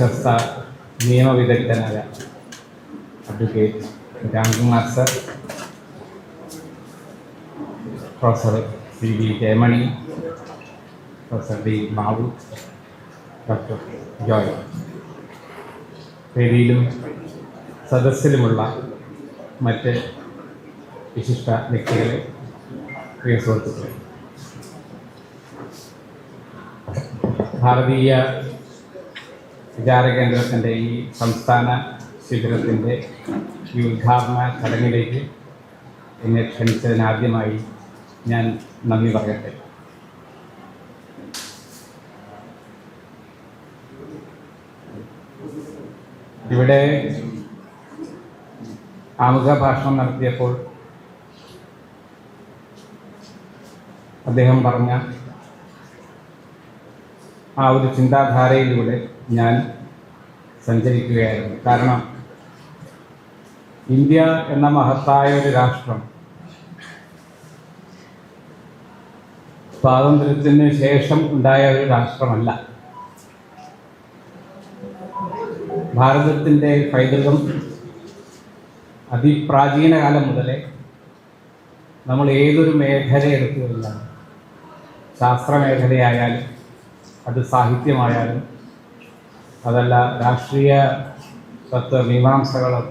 പ്രശസ്ത നിയമവിദഗ്ധനായ advocate Ramkumar sir professor C V Jayamani professor D Babu doctor Joy. വേദിയിലും സദസ്സിലുമുള്ള മറ്റ് വിശിഷ്ട വ്യക്തികളെ പ്രിയ സുഹൃത്തുക്കളെ ഭാരതീയ വിചാര കേന്ദ്രത്തിന്റെ ഈ സംസ്ഥാന ശിബിരത്തിന്റെ ഈ ഉദ്ഘാടന ചടങ്ങിലേക്ക് എന്നെ ക്ഷണിച്ചതിനാദ്യമായി ഞാൻ നന്ദി പറയട്ടെ. ഇവിടെ ആമുഖ ഭാഷണം നടത്തിയപ്പോൾ അദ്ദേഹം പറഞ്ഞ ആ ഒരു ചിന്താധാരയിലൂടെ ഞാൻ സഞ്ചരിക്കുകയായിരുന്നു. കാരണം ഇന്ത്യ എന്ന മഹത്തായ ഒരു രാഷ്ട്രം സ്വാതന്ത്ര്യത്തിന് ശേഷം ഉണ്ടായ ഒരു രാഷ്ട്രമല്ല. ഭാരതത്തിന്റെ പൈതൃകം അതിപ്രാചീന കാലം മുതലേ നമ്മൾ ഏതൊരു മേഖല എടുത്തു കഴിഞ്ഞാൽ ശാസ്ത്രമേഖലയായാലും അത് സാഹിത്യമായാലും അതല്ല രാഷ്ട്രീയ തത്വ മീമാംസകളും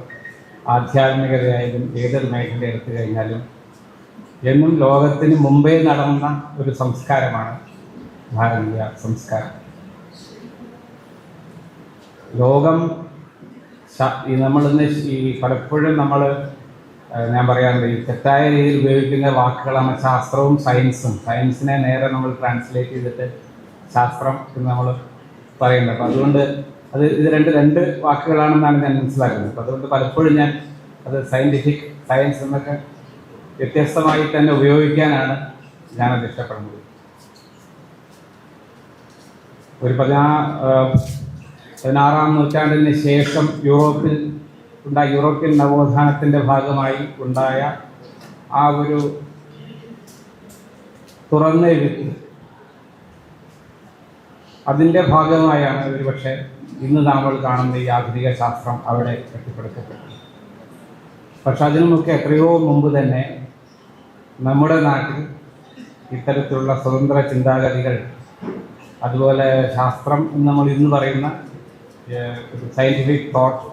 ആധ്യാത്മികതയായാലും ഏതൊരു മേഖല എടുത്തു കഴിഞ്ഞാലും എന്നും ലോകത്തിന് മുമ്പേ നടന്ന ഒരു സംസ്കാരമാണ് ഭാരതീയ സംസ്കാരം. ലോകം നമ്മളിന്ന് ഈ പലപ്പോഴും നമ്മൾ ഞാൻ പറയാറുണ്ട് ഈ തെറ്റായ രീതിയിൽ ഉപയോഗിക്കുന്ന വാക്കുകളാണ് ശാസ്ത്രവും സയൻസും. സയൻസിനെ നേരെ നമ്മൾ ട്രാൻസ്ലേറ്റ് ചെയ്തിട്ട് ശാസ്ത്രം എന്ന് നമ്മൾ പറയുന്നത് അപ്പം അതുകൊണ്ട് അത് ഇത് രണ്ട് രണ്ട് വാക്കുകളാണെന്നാണ് ഞാൻ മനസ്സിലാക്കുന്നത്. അപ്പം അതുകൊണ്ട് പലപ്പോഴും ഞാൻ അത് സയന്റിഫിക് സയൻസ് എന്നൊക്കെ വ്യത്യസ്തമായി തന്നെ ഉപയോഗിക്കാനാണ് ഞാനത് ഇഷ്ടപ്പെടുന്നത്. ഒരു പതിനാ പതിനാറാം നൂറ്റാണ്ടിന് ശേഷം യൂറോപ്പിൽ ഉണ്ടായ യൂറോപ്യൻ നവോത്ഥാനത്തിന്റെ ഭാഗമായി ഉണ്ടായ ആ ഒരു തുറന്ന അതിന്റെ ഭാഗമായാണ് ഒരുപക്ഷെ ഇന്ന് നമ്മൾ കാണുന്ന ഈ ആധുനിക ശാസ്ത്രം അവിടെ കെട്ടിപ്പടുക്കപ്പെട്ടത്. പക്ഷെ അതിനുമൊക്കെ എത്രയോ മുമ്പ് തന്നെ നമ്മുടെ നാട്ടിൽ ഇത്തരത്തിലുള്ള സ്വതന്ത്ര ചിന്താഗതികൾ അതുപോലെ ശാസ്ത്രം എന്ന് നമ്മൾ ഇന്ന് പറയുന്ന സയന്റിഫിക് തോട്ട്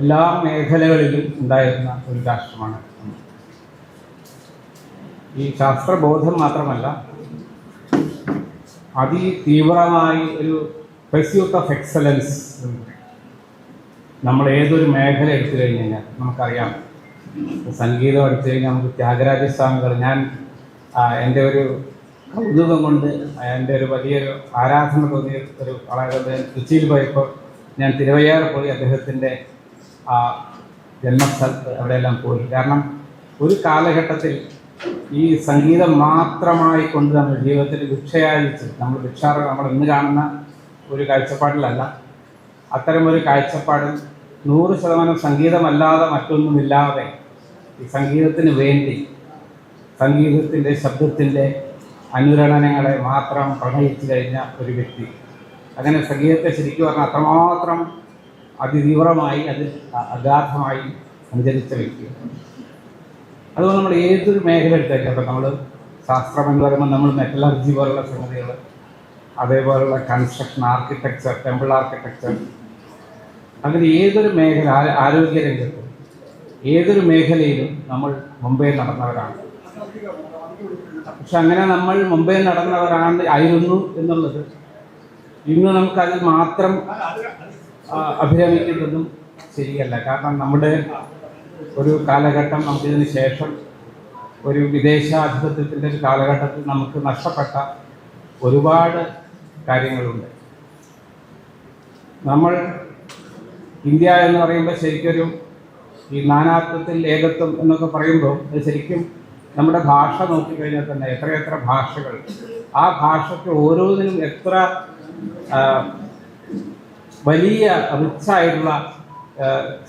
എല്ലാ മേഖലകളിലും ഉണ്ടായിരുന്ന ഒരു രാഷ്ട്രമാണ്. ഈ ശാസ്ത്രബോധം മാത്രമല്ല അതിതീവ്രമായി ഒരു പെസ്യൂട്ട് ഓഫ് എക്സലൻസ് നമ്മൾ ഏതൊരു മേഖല എടുത്തു കഴിഞ്ഞു കഴിഞ്ഞാൽ നമുക്കറിയാം. സംഗീതം എടുത്തു കഴിഞ്ഞാൽ നമുക്ക് ത്യാഗരാജ സ്വാമികൾ ഞാൻ എന്റെ ഒരു കൗതുകം കൊണ്ട് എന്റെ ഒരു വലിയൊരു ആരാധന തോന്നിയ ഒരു വളരെ കൊച്ചിയിൽ പോയപ്പോൾ ഞാൻ തിരുവയ്യാറ് പോയി അദ്ദേഹത്തിന്റെ ആ ജന്മസ്ഥലത്ത് അവിടെയെല്ലാം പോയി. കാരണം ഒരു കാലഘട്ടത്തിൽ ഈ സംഗീതം മാത്രമായി കൊണ്ട് നമ്മൾ ജീവിതത്തിൽ ഭിക്ഷയായി നമ്മൾ ഭിക്ഷാർ നമ്മൾ ഇന്ന് കാണുന്ന ഒരു കാഴ്ചപ്പാടിലല്ല. അത്തരമൊരു കാഴ്ചപ്പാടിൽ നൂറ് ശതമാനം സംഗീതമല്ലാതെ മറ്റൊന്നുമില്ലാതെ ഈ സംഗീതത്തിന് വേണ്ടി സംഗീതത്തിന്റെ ശബ്ദത്തിന്റെ അനുരണനങ്ങളെ മാത്രം പ്രണയിച്ചു കഴിഞ്ഞ ഒരു വ്യക്തി. അങ്ങനെ സംഗീതത്തെ ശരിക്കും പറഞ്ഞാൽ അത്രമാത്രം അതിതീവ്രമായി അതിൽ അഗാധമായി സഞ്ചരിച്ച വ്യക്തി. അതുപോലെ നമ്മൾ ഏതൊരു മേഖല എടുത്തേക്കാം നമ്മൾ ശാസ്ത്രം എന്ന് പറയുമ്പോൾ നമ്മൾ മെറ്റലർജി പോലുള്ള സംഗതികൾ അതേപോലുള്ള കൺസ്ട്രക്ഷൻ ആർക്കിടെക്ചർ ടെമ്പിൾ ആർക്കിടെക്ചർ അങ്ങനെ ഏതൊരു മേഖല ആരോഗ്യ രംഗത്ത് ഏതൊരു മേഖലയിലും നമ്മൾ മുംബൈയിൽ നടന്നവരാണ്. പക്ഷെ അങ്ങനെ നമ്മൾ മുംബൈയിൽ നടന്നവരാണ് ആയിരുന്നു എന്നുള്ളത് ഇന്ന് നമുക്കതിൽ മാത്രം അഭിരമിക്കുന്നതും ശരിയല്ല. കാരണം നമ്മുടെ ഒരു കാലഘട്ടം നമുക്കിതിന് ശേഷം ഒരു വിദേശാധിപത്യത്തിന്റെ ഒരു കാലഘട്ടത്തിൽ നമുക്ക് നഷ്ടപ്പെട്ട ഒരുപാട് കാര്യങ്ങളുണ്ട്. നമ്മൾ ഇന്ത്യ എന്ന് പറയുമ്പോൾ ശരിക്കൊരു ഈ നാനാത്വത്തിൽ ഏകത്വം എന്നൊക്കെ പറയുമ്പോൾ അത് ശരിക്കും നമ്മുടെ ഭാഷ നോക്കിക്കഴിഞ്ഞാൽ തന്നെ എത്രയെത്ര ഭാഷകൾ. ആ ഭാഷയ്ക്ക് ഓരോന്നിനും എത്ര വലിയ റിച്ചായിട്ടുള്ള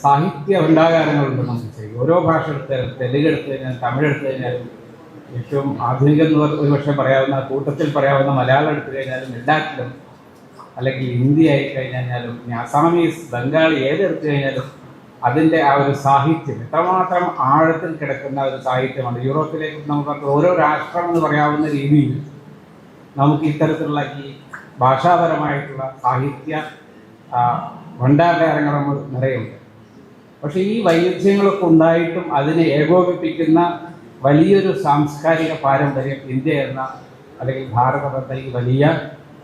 സാഹിത്യ ഉണ്ടാകാരങ്ങളുണ്ട് നമുക്ക് ഓരോ ഭാഷ എടുത്താലും തെലുങ്ക് എടുത്തു കഴിഞ്ഞാൽ തമിഴ് എടുത്തു കഴിഞ്ഞാലും ഏറ്റവും ആധുനികം എന്ന് ഒരു പക്ഷേ പറയാവുന്ന കൂട്ടത്തിൽ പറയാവുന്ന മലയാളം എടുത്തു കഴിഞ്ഞാലും എല്ലാറ്റിലും അല്ലെങ്കിൽ ഹിന്ദി ആയി കഴിഞ്ഞാലും അസാമീസ് ബംഗാളി ഏതെടുത്തു കഴിഞ്ഞാലും അതിന്റെ ആ ഒരു സാഹിത്യം എത്രമാത്രം ആഴത്തിൽ കിടക്കുന്ന ഒരു സാഹിത്യമാണ്. യൂറോപ്പിലേക്ക് നമുക്ക് ഓരോ രാഷ്ട്രം എന്ന് പറയാവുന്ന രീതിയിൽ നമുക്ക് ഇത്തരത്തിലുള്ള ഈ ഭാഷാപരമായിട്ടുള്ള സാഹിത്യ നമ്മൾ നിറയുണ്ട്. പക്ഷെ ഈ വൈവിധ്യങ്ങളൊക്കെ ഉണ്ടായിട്ടും അതിനെ ഏകോപിപ്പിക്കുന്ന വലിയൊരു സാംസ്കാരിക പാരമ്പര്യം ഇന്ത്യ എന്ന അല്ലെങ്കിൽ ഭാരതം ഈ വലിയ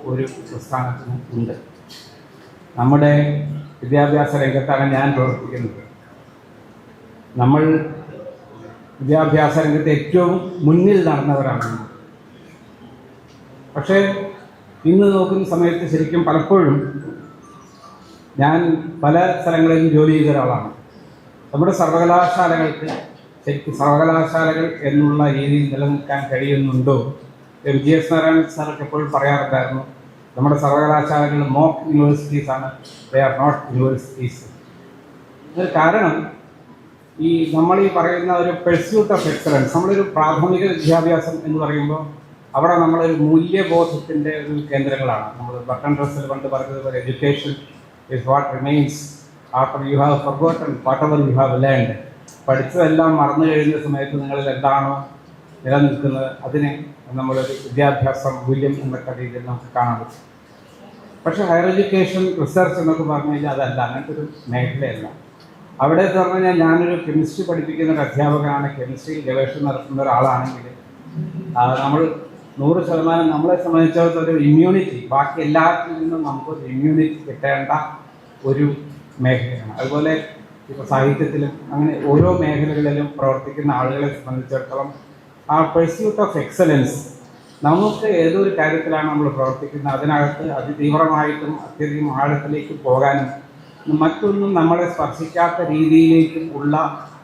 ഒരു പ്രസ്ഥാനത്തിന് ഉണ്ട്. നമ്മുടെ വിദ്യാഭ്യാസ രംഗത്താണ് ഞാൻ പ്രവർത്തിക്കുന്നത്. നമ്മൾ വിദ്യാഭ്യാസ രംഗത്ത് ഏറ്റവും മുന്നിൽ നടന്നവരാണ്. പക്ഷേ ഇന്ന് നോക്കുന്ന സമയത്ത് ശരിക്കും പലപ്പോഴും ഞാൻ പല സ്ഥലങ്ങളിലും ജോലി ചെയ്ത ഒരാളാണ്. നമ്മുടെ സർവകലാശാലകൾക്ക് ശരിക്കും സർവകലാശാലകൾ എന്നുള്ള രീതിയിൽ നിലനിൽക്കാൻ കഴിയുന്നുണ്ടോ? എം ജി എസ് നാരായണൻ സാറൊക്കെ എപ്പോഴും പറയാറുണ്ടായിരുന്നു നമ്മുടെ സർവകലാശാലകൾ മോക്ക് യൂണിവേഴ്സിറ്റീസ് ആണ് ദേ ആർ നോട്ട് യൂണിവേഴ്സിറ്റീസ്. അതിന് കാരണം ഈ നമ്മൾ ഈ പറയുന്ന ഒരു പെർസ്യൂട്ട് ഓഫ് എക്സലൻസ് നമ്മളൊരു പ്രാഥമിക വിദ്യാഭ്യാസം എന്ന് പറയുമ്പോൾ അവിടെ നമ്മളൊരു മൂല്യബോധത്തിന്റെ ഒരു കേന്ദ്രങ്ങളാണ്. നമ്മൾ ബട്ടൺ ഡ്രസ്സിൽ പണ്ട് പറഞ്ഞതുപോലെ education is what remains after you have forgotten what you have learned പഠിച്ചതെല്ലാം മറന്നു കഴിയുന്ന സമയത്ത് നിങ്ങളിൽ എന്താണോ നിലനിൽക്കുന്നത് അതിനെ നമ്മളൊരു വിദ്യാഭ്യാസ മൂല്യം എന്നൊക്കെ രീതിയിൽ നമുക്ക് കാണാൻ പറ്റും. പക്ഷേ ഹയർ എഡ്യൂക്കേഷൻ റിസർച്ച് എന്നൊക്കെ പറഞ്ഞു കഴിഞ്ഞാൽ അതല്ല അങ്ങനത്തെ ഒരു മേഖലയല്ല. അവിടെ എന്ന് പറഞ്ഞു കഴിഞ്ഞാൽ ഞാനൊരു കെമിസ്ട്രി പഠിപ്പിക്കുന്ന ഒരു അധ്യാപകനാണ് കെമിസ്ട്രിയിൽ ഗവേഷണം നടത്തുന്ന ഒരാളാണെങ്കിൽ നമ്മൾ നൂറ് ശതമാനം നമ്മളെ സംബന്ധിച്ചിടത്തോളം ഒരു ഇമ്മ്യൂണിറ്റി ബാക്കി എല്ലാത്തിൽ നിന്നും നമുക്കൊരു ഇമ്മ്യൂണിറ്റി കിട്ടേണ്ട ഒരു മേഖലയാണ്. അതുപോലെ ഇപ്പോൾ സാഹിത്യത്തിലും അങ്ങനെ ഓരോ മേഖലകളിലും പ്രവർത്തിക്കുന്ന ആളുകളെ സംബന്ധിച്ചിടത്തോളം ആ പെർസ്യൂട്ട് ഓഫ് എക്സലൻസ് നമുക്ക് ഏതൊരു കാര്യത്തിലാണ് നമ്മൾ പ്രവർത്തിക്കുന്നത്? അതിനകത്ത് അതിതീവ്രമായിട്ടും അത്യധികം ആഴത്തിലേക്ക് പോകാനും മറ്റൊന്നും നമ്മളെ സ്പർശിക്കാത്ത രീതിയിലേക്കും ഉള്ള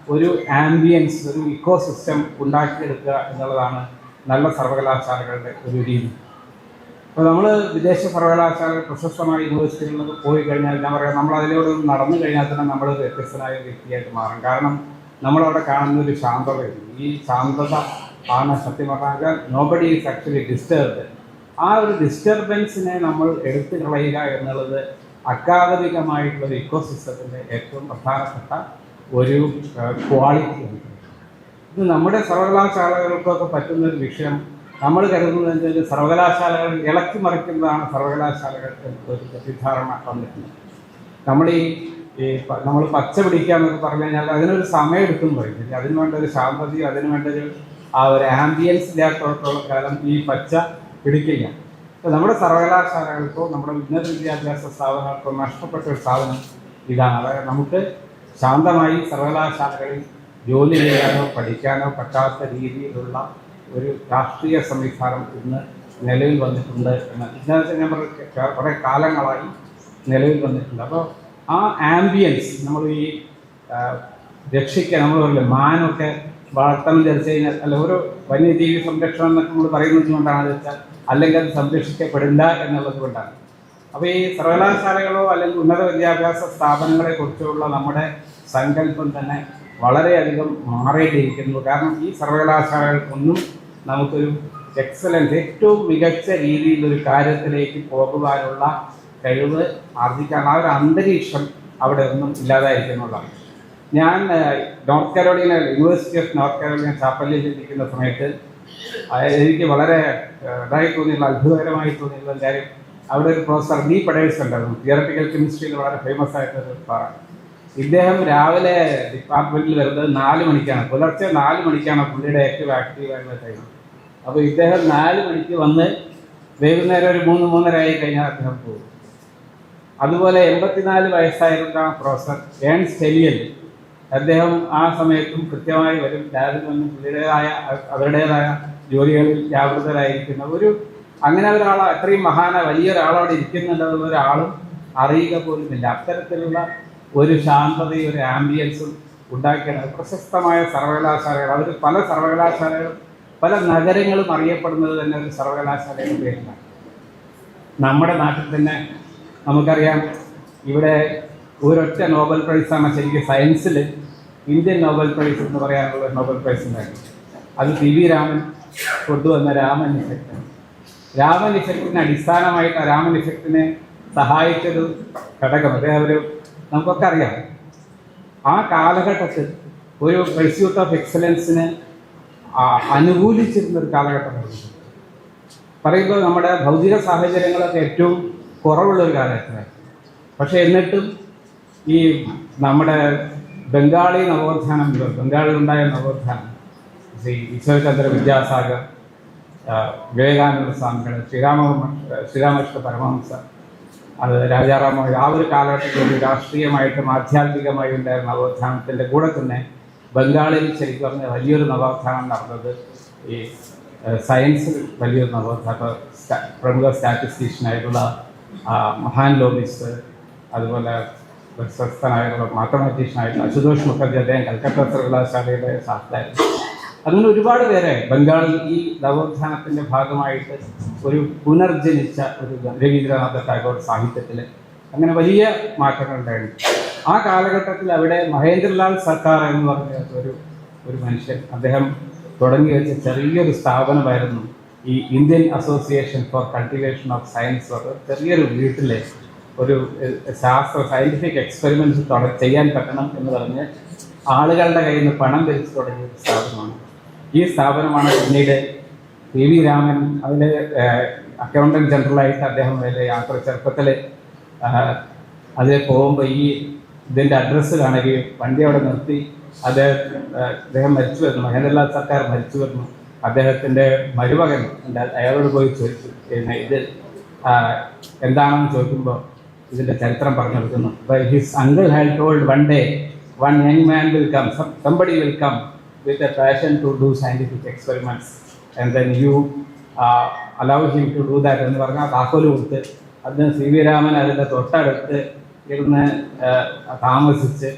ഒരു ആംബിയൻസ് ഒരു ഇക്കോസിസ്റ്റം ഉണ്ടാക്കിയെടുക്കുക എന്നുള്ളതാണ് നല്ല സർവകലാശാലകളുടെ ഒരു രീതി. അപ്പോൾ നമ്മൾ വിദേശ സർവകലാശാല പ്രശസ്തമായ യൂണിവേഴ്സിറ്റികളിലൊക്കെ പോയി കഴിഞ്ഞാൽ ഞാൻ പറയാം നമ്മൾ അതിലൂടെ നടന്നു കഴിഞ്ഞാൽ തന്നെ നമ്മൾ വ്യത്യസ്തനായ വ്യക്തിയായിട്ട് മാറും. കാരണം നമ്മളവിടെ കാണുന്ന ഒരു ശാന്തതയുണ്ട് ഈ ശാന്തത ആണ് സത്യം പറഞ്ഞാൽ നോബഡി ഈസ് ആക്ച്വലി ഡിസ്റ്റർബ്ഡ് ആ ഒരു ഡിസ്റ്റർബൻസിനെ നമ്മൾ എടുത്തു കളയുക എന്നുള്ളത് അക്കാദമികമായിട്ടുള്ള ഒരു ഇക്കോ സിസ്റ്റത്തിന്റെ ഏറ്റവും പ്രധാനപ്പെട്ട ഒരു ക്വാളിറ്റിയാണ് ഇത് നമ്മുടെ സർവകലാശാലകൾക്കൊക്കെ പറ്റുന്ന ഒരു വിഷയം നമ്മൾ കരുതുന്നത് എന്താ സർവകലാശാലകൾ ഇളക്കി മറിക്കുന്നതാണ് സർവകലാശാലകൾ ഒരു തെറ്റിദ്ധാരണ വന്നിട്ടുണ്ട് നമ്മൾ ഈ നമ്മൾ പച്ച പിടിക്കുക എന്നൊക്കെ പറഞ്ഞു കഴിഞ്ഞാൽ അതിനൊരു സമയം എടുക്കും പറയും അതിന് വേണ്ട ഒരു ശാന്തതയും അതിന് വേണ്ട ഒരു ആ ഒരു ആംബിയൻസ് ഇല്ലാത്തോളം കാലം ഈ പച്ച പിടിക്കില്ല. നമ്മുടെ സർവകലാശാലകൾക്കോ നമ്മുടെ ഉന്നത വിദ്യാഭ്യാസ സ്ഥാപനങ്ങൾക്കോ നഷ്ടപ്പെട്ട ഒരു സാധനം ഇതാണ്. അതായത് നമുക്ക് ശാന്തമായി സർവകലാശാലകളിൽ ജോലി ചെയ്യാനോ പഠിക്കാനോ പറ്റാത്ത രീതിയിലുള്ള ഒരു രാഷ്ട്രീയ സംവിധാനം ഇന്ന് നിലവിൽ വന്നിട്ടുണ്ട് എന്ന്. ഇതിനകത്ത് ഞാൻ കുറേ കാലങ്ങളായി നിലവിൽ വന്നിട്ടുണ്ട്. അപ്പോൾ ആ ആംബിയൻസ് നമ്മൾ ഈ രക്ഷിക്കാൻ നമ്മൾ പറയില്ലേ മാനൊക്കെ വളർത്തണം ധരിച്ചു കഴിഞ്ഞാൽ അല്ല ഓരോ വന്യജീവി സംരക്ഷണം എന്നൊക്കെ നമ്മൾ പറയുന്നത് കൊണ്ടാണ് വെച്ചാൽ അല്ലെങ്കിൽ അത് സംരക്ഷിക്കപ്പെടില്ല എന്നുള്ളത് കൊണ്ടാണ്. അപ്പോൾ ഈ സർവകലാശാലകളോ അല്ലെങ്കിൽ ഉന്നത വിദ്യാഭ്യാസ സ്ഥാപനങ്ങളെ കുറിച്ചുള്ള നമ്മുടെ സങ്കല്പം തന്നെ വളരെയധികം മാറേണ്ടിയിരിക്കുന്നു കാരണം ഈ സർവകലാശാലകൾക്കൊന്നും നമുക്കൊരു എക്സലൻസ് ഏറ്റവും മികച്ച രീതിയിൽ ഒരു കാര്യത്തിലേക്ക് പോകുവാനുള്ള കഴിവ് ആർജിക്കാൻ ആ ഒരു അന്തരീക്ഷം അവിടെ ഒന്നും ഇല്ലാതായിരിക്കുന്നുള്ളതാണ് ഞാൻ North Carolina University of North Carolina ചാപ്പല്ലിൽ ഇരിക്കുന്ന സമയത്ത് എനിക്ക് വളരെ ഇതായി തോന്നിയുള്ള അത്ഭുതകരമായി തോന്നിയുള്ള കാര്യം അവിടെ ഒരു പ്രൊഫസർ ഡി പടേഴ്സ് ഉണ്ടായിരുന്നു. തിയറട്ടിക്കൽ കെമിസ്ട്രിയിൽ വളരെ ഫേമസ് ആയിട്ടൊരു സാറാണ് ഇദ്ദേഹം രാവിലെ ഡിപ്പാർട്ട്മെന്റിൽ വരുന്നത് നാല് മണിക്കാണ്. പുലർച്ചെ നാല് മണിക്കാണ് പുള്ളിയുടെ ഏറ്റവും ആക്റ്റീവ് ആയിട്ടുള്ള ടൈം അപ്പോൾ ഇദ്ദേഹം നാല് മണിക്ക് വന്ന് വൈകുന്നേരം ഒരു മൂന്ന് മൂന്നര ആയി കഴിഞ്ഞാൽ അദ്ദേഹം പോകും. അതുപോലെ എൺപത്തിനാല് വയസ്സായിരുന്ന പ്രൊഫസർ ഏൺ സ്റ്റെലിയൽ അദ്ദേഹം ആ സമയത്തും കൃത്യമായി വരും. രാവിലെ വന്ന് പുള്ളിയുടേതായ അവരുടേതായ ജോലികളിൽ ജാഗ്രതരായിരിക്കുന്ന ഒരു അങ്ങനെ ഒരാൾ അത്രയും മഹാന വലിയ ഒരാളവിടെ ഇരിക്കുന്നുണ്ടെന്നുള്ള ഒരാളും അറിയുക പോലുമില്ല. അത്തരത്തിലുള്ള ഒരു ശാന്തതയും ഒരു ആംബിയൻസും ഉണ്ടാക്കിയാണ്. പ്രശസ്തമായ സർവകലാശാലകൾ. അവർ പല സർവകലാശാലകളും പല നഗരങ്ങളും അറിയപ്പെടുന്നത് തന്നെ ഒരു സർവകലാശാലയുടെ പേരിലാണ്. നമ്മുടെ നാട്ടിൽ തന്നെ നമുക്കറിയാം ഇവിടെ ഒരൊറ്റ നോബൽ പ്രൈസാണ് ശരിക്കും സയൻസിൽ ഇന്ത്യൻ നോബൽ പ്രൈസ് എന്ന് പറയാനുള്ള നോബൽ പ്രൈസ് ഉണ്ടായിരുന്നു. അത് പി വി രാമൻ കൊണ്ടുവന്ന രാമൻ ഇഫക്റ്റ്. രാമൻ ഇഫക്റ്റിന് അടിസ്ഥാനമായിട്ട് രാമൻ ഇഫക്റ്റിനെ സഹായിച്ചൊരു ഘടകം. അദ്ദേഹം ഒരു നമുക്കൊക്കെ അറിയാം. ആ കാലഘട്ടത്തിൽ ഒരു ഇൻസ്റ്റിറ്റ്യൂട്ട് ഓഫ് എക്സലൻസിന് അനുകൂലിച്ചിരുന്ന ഒരു കാലഘട്ടമായിരുന്നു പറയുമ്പോൾ നമ്മുടെ ഭൗതിക സാഹചര്യങ്ങളൊക്കെ ഏറ്റവും കുറവുള്ള ഒരു കാലഘട്ടമായിരുന്നു. പക്ഷേ എന്നിട്ടും ഈ നമ്മുടെ ബംഗാളി നവോത്ഥാനം ബംഗാളിലുണ്ടായ നവോത്ഥാനം ശ്രീ ഈശ്വരചന്ദ്ര വിദ്യാസാഗർ വിവേകാനന്ദ സ്വാമികൾ ശ്രീരാമ ശ്രീരാമകൃഷ്ണ പരമഹംസ അത് രാജാറാം മോഹൻ ആ ഒരു കാലഘട്ടത്തിൽ രാഷ്ട്രീയമായിട്ടും ആധ്യാത്മികമായും ഉണ്ടായിരുന്ന നവോത്ഥാനത്തിന്റെ കൂടെ തന്നെ ബംഗാളിൽ ശരിക്കും പറഞ്ഞ വലിയൊരു നവോത്ഥാനം നടന്നത് ഈ സയൻസിൽ വലിയൊരു നവോത്ഥാനം പ്രമുഖ സ്റ്റാറ്റിസ്റ്റീഷ്യനായിട്ടുള്ള മഹാൻ ലോബിസ് അതുപോലെ പ്രശസ്തനായിട്ടുള്ള മാത്തമാറ്റീഷ്യനായിട്ടുള്ള അശുതോഷ് മുഖർജി അദ്ദേഹം കൽക്കട്ട സർവകലാശാലയുടെ ശാസ്ത്രജ്ഞൻ അങ്ങനെ ഒരുപാട് പേരെ ബംഗാളിൽ ഈ നവോത്ഥാനത്തിന്റെ ഭാഗമായിട്ട് ഒരു പുനർജനിച്ച ഒരു രവീന്ദ്രനാഥ ടാഗോർ സാഹിത്യത്തിൽ അങ്ങനെ വലിയ മാറ്റങ്ങൾ ഉണ്ടായിരുന്നു ആ കാലഘട്ടത്തിൽ അവിടെ മഹേന്ദ്രലാൽ സർക്കാർ എന്ന് പറഞ്ഞ ഒരു ഒരു മനുഷ്യൻ അദ്ദേഹം തുടങ്ങി വെച്ച ചെറിയൊരു സ്ഥാപനമായിരുന്നു ഈ Indian Association for Cultivation of Science ചെറിയൊരു വീട്ടിലെ ഒരു ശാസ്ത്ര സയന്റിഫിക് എക്സ്പെരിമെന്റ്സ് ചെയ്യാൻ പറ്റണം എന്ന് പറഞ്ഞ് ആളുകളുടെ കയ്യിൽ നിന്ന് പണം പിരിച്ചു തുടങ്ങിയ ഒരു സ്ഥാപനമാണ് ഈ സ്ഥാപനമാണ് പിന്നീട് പി വി രാമൻ അതിലെ അക്കൗണ്ടന്റ് ജനറലായിട്ട് അദ്ദേഹം അതിലെ യാത്ര ചെറുപ്പത്തിൽ അതിൽ പോകുമ്പോൾ ഈ ഇതിന്റെ അഡ്രസ്സ് കാണുകയും വണ്ടി അവിടെ നിർത്തി അദ്ദേഹം അദ്ദേഹം മരിച്ചു വരുന്നു. മഹേന്ദ്രലാൽ സർക്കാർ മരിച്ചു വരുന്നു. അദ്ദേഹത്തിന്റെ മരുമകൻ. അയാളോട് പോയി ചോദിച്ചു പിന്നെ ഇത് എന്താണെന്ന് ചോദിക്കുമ്പോൾ ഇതിന്റെ ചരിത്രം പറഞ്ഞു കൊടുക്കുന്നു. His uncle had told one day one young man will come somebody will come with passion to do scientific experiments. And then you uh, allow him to do that എന്ന് പറഞ്ഞാൽ താക്കോൽ കൊടുത്ത് അതിന് സി വി രാമൻ അതിന്റെ തൊട്ടടുത്ത് ഇരുന്ന് താമസിച്ച്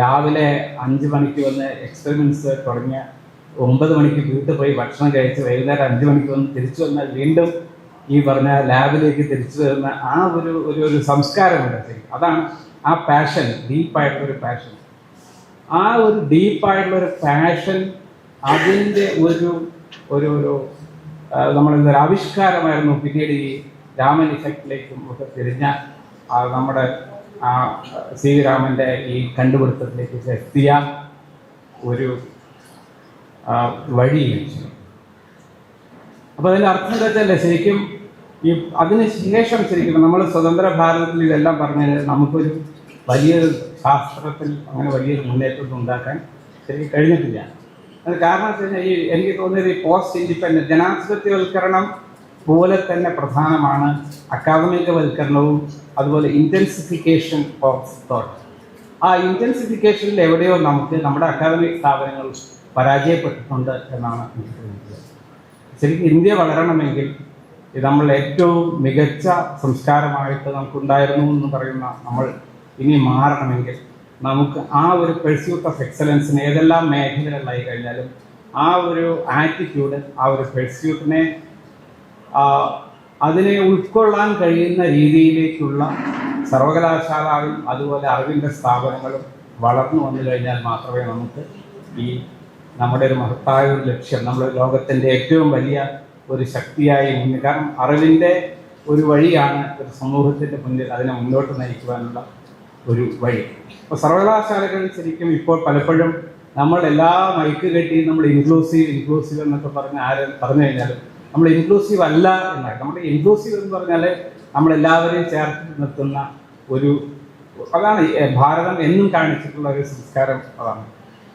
രാവിലെ അഞ്ച് മണിക്ക് വന്ന് എക്സ്പെരിമെന്റ്സ് തുടങ്ങിയ ഒമ്പത് മണിക്ക് വീട്ടിൽ പോയി ഭക്ഷണം കഴിച്ച് വൈകുന്നേരം അഞ്ച് മണിക്ക് വന്ന് തിരിച്ചു വന്നാൽ വീണ്ടും ഈ പറഞ്ഞ ലാബിലേക്ക് തിരിച്ചു വരുന്ന ആ ഒരു ഒരു സംസ്കാരമുണ്ട് അതാണ് ആ പാഷൻ ഡീപ്പായിട്ടുള്ള പാഷൻ ആ ഒരു ഡീപ്പായിട്ടുള്ള ഒരു പാഷൻ അതിന്റെ ഒരു ഒരു ഒരു നമ്മൾ ആവിഷ്കാരമായിരുന്നു പിന്നീട് ഈ രാമൻ ഇഫക്റ്റിലേക്കും ഒക്കെ തിരിഞ്ഞ നമ്മുടെ സി വി രാമന്റെ ഈ കണ്ടുപിടുത്തത്തിലേക്ക് എത്തിയ ഒരു വഴി അപ്പോൾ അതിന്റെ അർത്ഥം എന്താ വെച്ചാൽ ശരിക്കും ഈ അതിന് ശേഷം ശരിക്കും നമ്മൾ സ്വതന്ത്ര ഭാരതത്തിൽ ഇതെല്ലാം പറഞ്ഞാൽ നമുക്കൊരു വലിയൊരു ശാസ്ത്രത്തിൽ അങ്ങനെ വലിയൊരു മുന്നേറ്റം ഉണ്ടാക്കാൻ ശരിക്കും കഴിഞ്ഞിട്ടില്ല. അത് കാരണം വെച്ച് ഈ എനിക്ക് തോന്നിയത് ഈ പോസ്റ്റ് ഇൻഡിപെൻഡൻസ് ജനാധിപത്യവൽക്കരണം പോലെ തന്നെ പ്രധാനമാണ് അക്കാദമികവൽക്കരണവും അതുപോലെ ഇന്റൻസിഫിക്കേഷൻ ഓഫ് തോട്ട് ആ ഇന്റൻസിഫിക്കേഷനിൽ എവിടെയോ നമുക്ക് നമ്മുടെ അക്കാദമിക് സ്ഥാപനങ്ങൾ പരാജയപ്പെട്ടിട്ടുണ്ട് എന്നാണ് എനിക്ക് തോന്നുന്നത് ശരിക്കും ഇന്ത്യ വളരണമെങ്കിൽ നമ്മൾ ഏറ്റവും മികച്ച സംസ്കാരമായിട്ട് നമുക്കുണ്ടായിരുന്നു എന്ന് പറയുന്ന നമ്മൾ ഇനി മാറണമെങ്കിൽ നമുക്ക് ആ ഒരു പെഴ്സ്യൂട്ട് ഓഫ് എക്സലൻസിന് ഏതെല്ലാം മേഖലകളിലായി കഴിഞ്ഞാലും ആ ഒരു ആറ്റിറ്റ്യൂഡ് ആ ഒരു പെഴ്സ്യൂട്ടിനെ അതിനെ ഉൾക്കൊള്ളാൻ കഴിയുന്ന രീതിയിലേക്കുള്ള സർവകലാശാലകളും അതുപോലെ അറിവിന്റെ സ്ഥാപനങ്ങളും വളർന്നു വന്നു കഴിഞ്ഞാൽ മാത്രമേ നമുക്ക് ഈ നമ്മുടെ ഒരു മഹത്തായ ഒരു ലക്ഷ്യം നമ്മൾ ലോകത്തിന്റെ ഏറ്റവും വലിയ ഒരു ശക്തിയായി മുന്നിൽ കാരണം അറിവിന്റെ ഒരു വഴിയാണ് ഒരു സമൂഹത്തിന്റെ മുന്നിൽ അതിനെ മുന്നോട്ട് നയിക്കുവാനുള്ള ഒരു വഴി. അപ്പോൾ സർവകലാശാലകൾ ശരിക്കും ഇപ്പോൾ പലപ്പോഴും നമ്മൾ എല്ലാ മൈക്ക് കെട്ടി നമ്മൾ ഇൻക്ലൂസീവ് ഇൻക്ലൂസീവ് എന്നൊക്കെ പറഞ്ഞ് ആര് പറഞ്ഞു കഴിഞ്ഞാൽ നമ്മൾ ഇൻക്ലൂസീവ് അല്ല എന്നാണ്. നമ്മൾ ഇൻക്ലൂസീവ് എന്ന് പറഞ്ഞാൽ നമ്മളെല്ലാവരെയും ചേർത്ത് നിർത്തുന്ന ഒരു അതാണ് ഭാരതം എന്നും കാണിച്ചിട്ടുള്ള ഒരു സംസ്കാരം അതാണ്.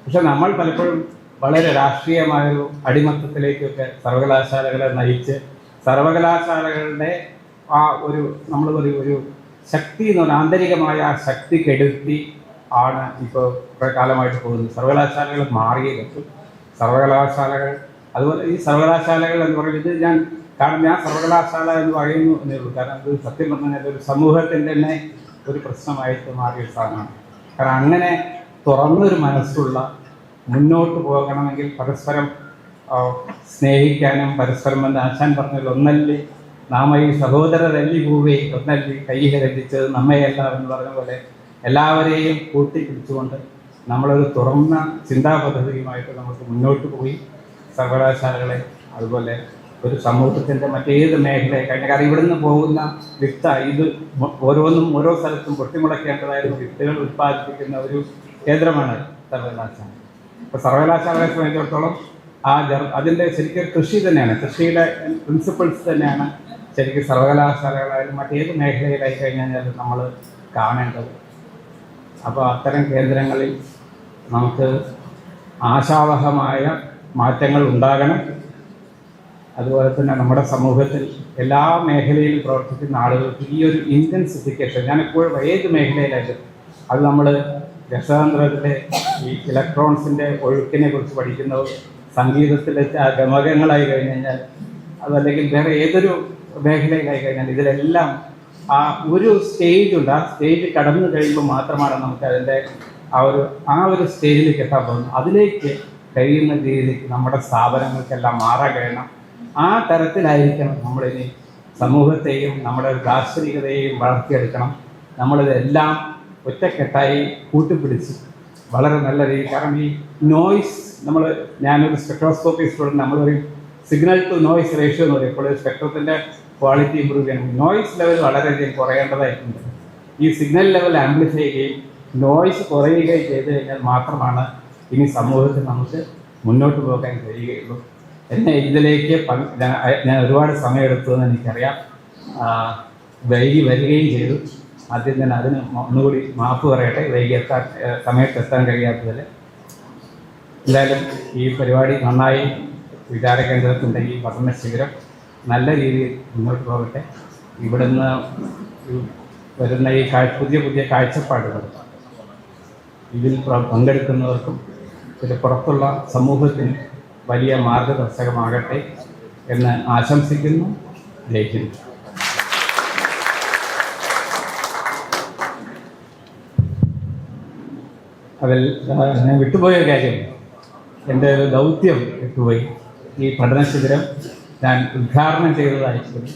പക്ഷെ നമ്മൾ പലപ്പോഴും വളരെ രാഷ്ട്രീയമായൊരു അടിമത്തത്തിലേക്കൊക്കെ സർവകലാശാലകളെ നയിച്ച് സർവകലാശാലകളുടെ ആ ഒരു നമ്മൾ ഒരു ഒരു ശക്തി എന്ന് പറഞ്ഞാൽ ആന്തരികമായ ശക്തി കെടുത്തി ആണ് ഇപ്പോൾ കുറേ കാലമായിട്ട് പോകുന്നത്. സർവകലാശാലകൾ മാറിയത് സർവകലാശാലകൾ അതുപോലെ ഈ സർവകലാശാലകൾ എന്ന് പറയുന്നത് ഞാൻ കാരണം ഞാൻ സർവകലാശാല എന്ന് പറയുന്നു എന്നേ ഉള്ളൂ. കാരണം അത് സത്യം പറഞ്ഞാൽ ഒരു സമൂഹത്തിന്റെ തന്നെ ഒരു പ്രശ്നമായിട്ട് മാറിയ സാധനമാണ്. കാരണം അങ്ങനെ തുറന്നൊരു മനസ്സുള്ള മുന്നോട്ട് പോകണമെങ്കിൽ പരസ്പരം സ്നേഹിക്കാനും പരസ്പരം എന്ന് ആശാൻ പറഞ്ഞാൽ ഒന്നല്ലി നാമ ഈ സഹോദരരല്ലി പൂവേ ഒന്നല്ലി കൈകൾ രചിച്ചത് നമ്മയെല്ലാം എന്ന് പറഞ്ഞ പോലെ എല്ലാവരെയും കൂട്ടിപ്പിടിച്ചുകൊണ്ട് നമ്മളൊരു തുറന്ന ചിന്താ പദ്ധതിയുമായിട്ട് നമുക്ക് മുന്നോട്ട് പോയി. സർവകലാശാലകളെ അതുപോലെ ഒരു സമൂഹത്തിന്റെ മറ്റേത് മേഖലയെ കഴിഞ്ഞ കാരണം ഇവിടുന്ന് പോകുന്ന വിത്ത ഇത് ഓരോന്നും ഓരോ സ്ഥലത്തും പൊട്ടിമുളയ്ക്കേണ്ടതായിരുന്ന വിത്തുകൾ ഉത്പാദിപ്പിക്കുന്ന ഒരു കേന്ദ്രമാണ് സർവകലാശാല. അപ്പോൾ സർവകലാശാലയെ സംബന്ധിച്ചിടത്തോളം ആ അതിന്റെ ശരിക്കും കൃഷി തന്നെയാണ്. കൃഷിയുടെ പ്രിൻസിപ്പിൾസ് തന്നെയാണ് ശരിക്കും സർവകലാശാലകളായാലും മറ്റേത് മേഖലയിലായി കഴിഞ്ഞാൽ നമ്മൾ കാണേണ്ടത്. അപ്പോൾ അത്തരം കേന്ദ്രങ്ങളിൽ നമുക്ക് ആശാവഹമായ മാറ്റങ്ങൾ ഉണ്ടാകണം. അതുപോലെ തന്നെ നമ്മുടെ സമൂഹത്തിൽ എല്ലാ മേഖലയിലും പ്രവർത്തിക്കുന്ന ആളുകൾക്ക് ഈ ഒരു ഇന്റൻസിഫിക്കേഷൻ ഞാൻ എപ്പോഴും ഏത് മേഖലയിലായാലും അത് നമ്മൾ രസതന്ത്രത്തിലെ ഈ ഇലക്ട്രോൺസിന്റെ ഒഴുക്കിനെ കുറിച്ച് പഠിക്കുന്നവർ സംഗീതത്തിലെ ഗമകങ്ങളായി കഴിഞ്ഞു കഴിഞ്ഞാൽ അതല്ലെങ്കിൽ വേറെ ഏതൊരു മേഖലയിലായി കഴിഞ്ഞാൽ ഇതിലെല്ലാം ആ ഒരു സ്റ്റേജ് ഉണ്ട്. ആ സ്റ്റേജ് കടന്നു കഴിയുമ്പോൾ മാത്രമാണ് നമുക്ക് അതിന്റെ ആ ഒരു ആ ഒരു സ്റ്റേജിലേക്ക് എത്താൻ പോകുന്നത്. അതിലേക്ക് കഴിയുന്ന രീതിയിലേക്ക് നമ്മുടെ സ്ഥാപനങ്ങൾക്കെല്ലാം മാറാൻ കഴിയണം. ആ തരത്തിലായിരിക്കണം നമ്മളിനി സമൂഹത്തെയും നമ്മുടെ ദാർശനികതയെയും വളർത്തിയെടുക്കണം. നമ്മളിതെല്ലാം ഒറ്റക്കെട്ടായി കൂട്ടിപ്പിടിച്ച് വളരെ നല്ല രീതി കാരണം ഈ നോയ്സ് നമ്മൾ ഞാനൊരു സ്പെക്ട്രോസ്കോപ്പി സ്റ്റുഡന്റ് നമ്മൾ പറയും സിഗ്നൽ ടു നോയ്സ് റേഷ്യോ എന്ന് പറയും. ഇപ്പോൾ സ്പെക്ട്രത്തിന്റെ ക്വാളിറ്റി ഇമ്പ്രൂവ് ചെയ്യണം നോയ്സ് ലെവൽ വളരെയധികം കുറയേണ്ടതായിട്ടുണ്ട്. ഈ സിഗ്നൽ ലെവൽ ആംപ്ലിഫൈ ചെയ്യുകയും നോയ്സ് കുറയുകയും ചെയ്തു കഴിഞ്ഞാൽ മാത്രമാണ് ഇനി സമൂഹത്തിൽ നമുക്ക് മുന്നോട്ട് പോകാൻ കഴിയുകയുള്ളൂ. എന്നെ ഇതിലേക്ക് ഞാൻ- ഒരുപാട് സമയമെടുത്തു എന്ന് എനിക്കറിയാം വൈകി വരികയും ചെയ്തു. ആദ്യം തന്നെ അതിന് ഒന്നുകൂടി മാപ്പ് പറയട്ടെ. വൈകി എത്താൻ സമയത്ത് എത്താൻ കഴിയാത്തതിൽ എന്തായാലും ഈ പരിപാടി നന്നായി വിചാര കേന്ദ്രത്തിന്റെ ഈ പഠന ശിബിരം നല്ല രീതിയിൽ മുന്നോട്ട് പോകട്ടെ. ഇവിടുന്ന് വരുന്ന ഈ പുതിയ പുതിയ കാഴ്ചപ്പാടുകൾ ഇതിൽ പങ്കെടുക്കുന്നവർക്കും ഇതിന് പുറത്തുള്ള സമൂഹത്തിന് വലിയ മാർഗദർശകമാകട്ടെ എന്ന് ആശംസിക്കുന്നു. ജയിക്കുന്നു അതിൽ ഞാൻ വിട്ടുപോയ കാര്യമില്ല. കാര്യം എന്റെ ഒരു ദൗത്യം വിട്ടുപോയി ഈ പഠന ശിബിരം ഞാൻ ഉദ്ഘാടനം ജയിക്കുന്നു